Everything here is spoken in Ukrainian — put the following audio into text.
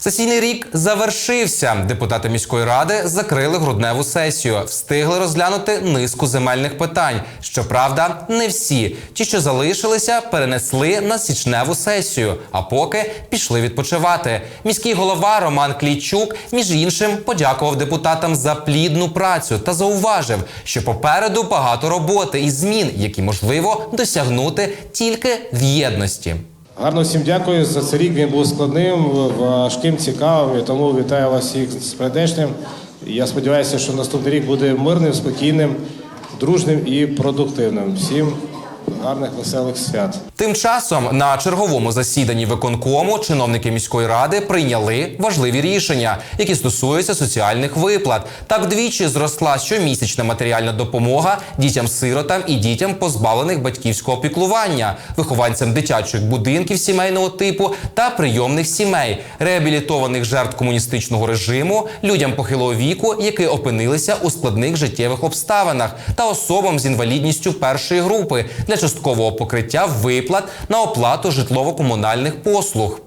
Сесійний рік завершився. Депутати міської ради закрили грудневу сесію, встигли розглянути низку земельних питань. Щоправда, не всі. Ті, що залишилися, перенесли на січневу сесію, а поки пішли відпочивати. Міський голова Роман Клійчук, між іншим, подякував депутатам за плідну працю та зауважив, що попереду багато роботи і змін, які можливо досягнути тільки в єдності. Гарно всім дякую за цей рік. Він був складним, важким, цікавим. І тому вітаю вас всіх з прийдешнім. Я сподіваюся, що наступний рік буде мирним, спокійним, дружним і продуктивним. Всім гарних, веселих свят. Тим часом на черговому засіданні виконкому чиновники міської ради прийняли важливі рішення, які стосуються соціальних виплат. Так вдвічі зросла щомісячна матеріальна допомога дітям-сиротам і дітям, позбавлених батьківського піклування, вихованцям дитячих будинків сімейного типу та прийомних сімей, реабілітованих жертв комуністичного режиму, людям похилого віку, які опинилися у складних життєвих обставинах, та особам з інвалідністю першої групи для часткового покриття виплат на оплату житлово-комунальних послуг.